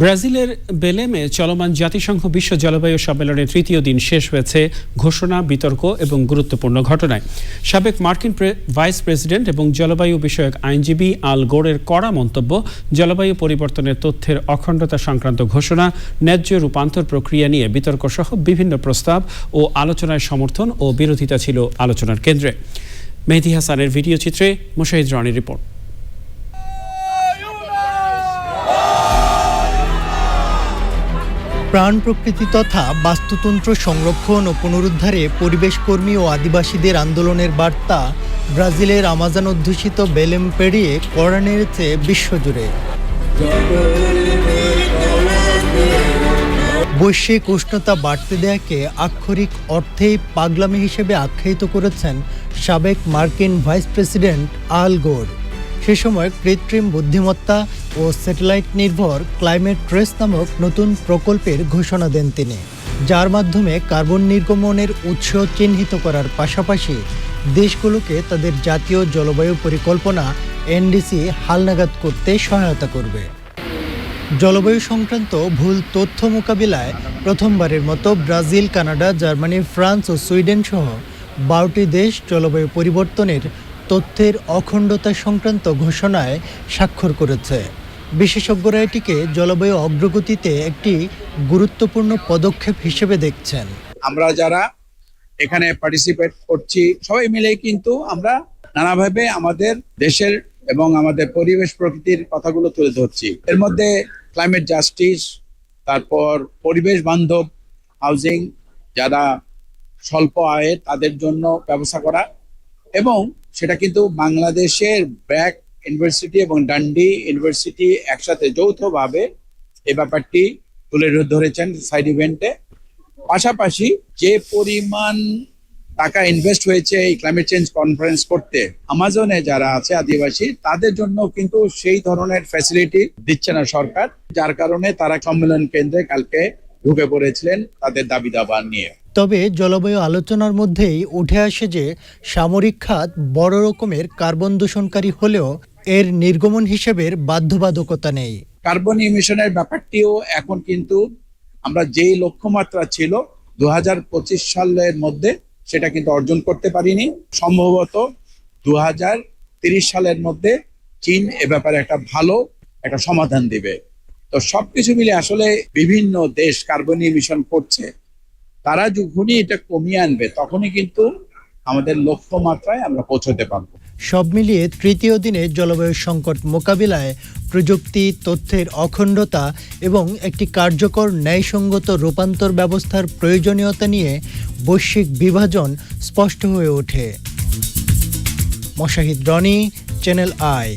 ব্রাজিলের বেলেমে চলমান জাতিসংঘ বিশ্ব জলবায়ু সম্মেলনের তৃতীয় দিন শেষ হয়েছে ঘোষণা, বিতর্ক এবং গুরুত্বপূর্ণ ঘটনায়। সাবেক মার্কিন ভাইস প্রেসিডেন্ট এবং জলবায়ু বিষয়ক আইনজীবী আল গোরের কড়া মন্তব্য, জলবায়ু পরিবর্তনের তথ্যের অখণ্ডতা সংক্রান্ত ঘোষণা, ন্যায্য রূপান্তর প্রক্রিয়া নিয়ে বিতর্ক সহ বিভিন্ন প্রস্তাব ও আলোচনায় সমর্থন ও বিরোধিতা ছিল আলোচনার কেন্দ্রে। মেহেদি হাসানের ভিডিও চিত্রে মুশাহিদ রানির রিপোর্ট। প্রাণ প্রকৃতি তথা বাস্তুতন্ত্র সংরক্ষণ ও পুনরুদ্ধারে পরিবেশকর্মী ও আদিবাসীদের আন্দোলনের বার্তা ব্রাজিলের আমাজন অধ্যুষিত বেলেম পেরিয়ে কড়া নেড়েছে বিশ্বজুড়ে। বৈশ্বিক উষ্ণতা বাড়তে দেয়াকে আক্ষরিক অর্থেই পাগলামি হিসেবে আখ্যায়িত করেছেন সাবেক মার্কিন ভাইস প্রেসিডেন্ট আল গোর। সে সময় কৃত্রিম বুদ্ধিমত্তা ও স্যাটেলাইট নির্ভর ক্লাইমেট ট্রেস নামক নতুন প্রকল্পের ঘোষণা দেন তিনি, যার মাধ্যমে কার্বন নির্গমনের উৎস চিহ্নিত করার পাশাপাশি দেশগুলোকে তাদের জাতীয় জলবায়ু পরিকল্পনা, এনডিসি, হালনাগাদ করতে সহায়তা করবে। জলবায়ু সংক্রান্ত ভুল তথ্য মোকাবিলায় প্রথমবারের মতো ব্রাজিল, কানাডা, জার্মানি, ফ্রান্স ও সুইডেন সহ বারোটি দেশ জলবায়ু পরিবর্তনের তথ্যের অখণ্ডতা সংক্রান্ত ঘোষণায় স্বাক্ষর করেছে। বিশেষজ্ঞরা এটিকে জলবায়ু অগ্রগতিতে একটি গুরুত্বপূর্ণ পদক্ষেপ হিসেবে দেখছেন। আমরা যারা এখানে পার্টিসিপেট করছি, সবাই মিলে কিন্তু আমরা নানাভাবে আমাদের দেশের এবং আমাদের পরিবেশ প্রকৃতির কথাগুলো তুলে ধরছি। এর মধ্যে ক্লাইমেট জাস্টিস তারপর পরিবেশ বান্ধব হাউজিং যারা স্বল্প আয়ের তাদের জন্য ব্যবস্থা করা এবং সেটা কিন্তু বাংলাদেশের ব্র্যাক ইউনিভার্সিটি এবং ডান্ডি ইউনিভার্সিটি একসাথে যৌথভাবে এই ব্যাপারটি তুলে ধরেছেন সাইড ইভেন্টে পাশাপাশি যে পরিমাণ টাকা ইনভেস্ট হয়েছে এই ক্লাইমেট চেঞ্জ কনফারেন্স করতে আমাজনে যারা আছে আদিবাসী, তাদের জন্য কিন্তু সেই ধরনের ফ্যাসিলিটি দিচ্ছে না সরকার, যার কারণে তারা সম্মেলন কেন্দ্রে কালকে ঢুকে পড়েছিলেন তাদের দাবি দাবা নিয়ে। তবে জলবায়ু আলোচনার মধ্যেই উঠে আসে যে সামরিক খাত বড় রকমের কার্বন দূষণকারী হলেও এর নির্গমন হিসেবের বাধ্যবাধকতা নেই। কার্বন ইমিশনের ব্যাপারটিও এখন কিন্তু আমরা যেই লক্ষ্যমাত্রা ছিল দু হাজার পঁচিশ সালের মধ্যে সেটা কিন্তু অর্জন করতে পারিনি। সম্ভবত দু সালের মধ্যে চীন এ ব্যাপারে একটা ভালো একটা সমাধান দিবে। তো সবকিছু মিলে আসলে বিভিন্ন দেশ কার্বন ইমিশন করছে। তারা যখনই এটা কমিয়ে আনবে, তখনই কিন্তু আমাদের লক্ষ্যমাত্রায় আমরা পৌঁছতে পারব। সব মিলিয়ে তৃতীয় দিনে জলবায়ু সংকট মোকাবিলায় প্রযুক্তি, তথ্যের অখণ্ডতা এবং একটি কার্যকর ন্যায়সঙ্গত রূপান্তর ব্যবস্থার প্রয়োজনীয়তা নিয়ে বৈশ্বিক বিভাজন স্পষ্ট হয়ে ওঠে। Mashahid Roni channel I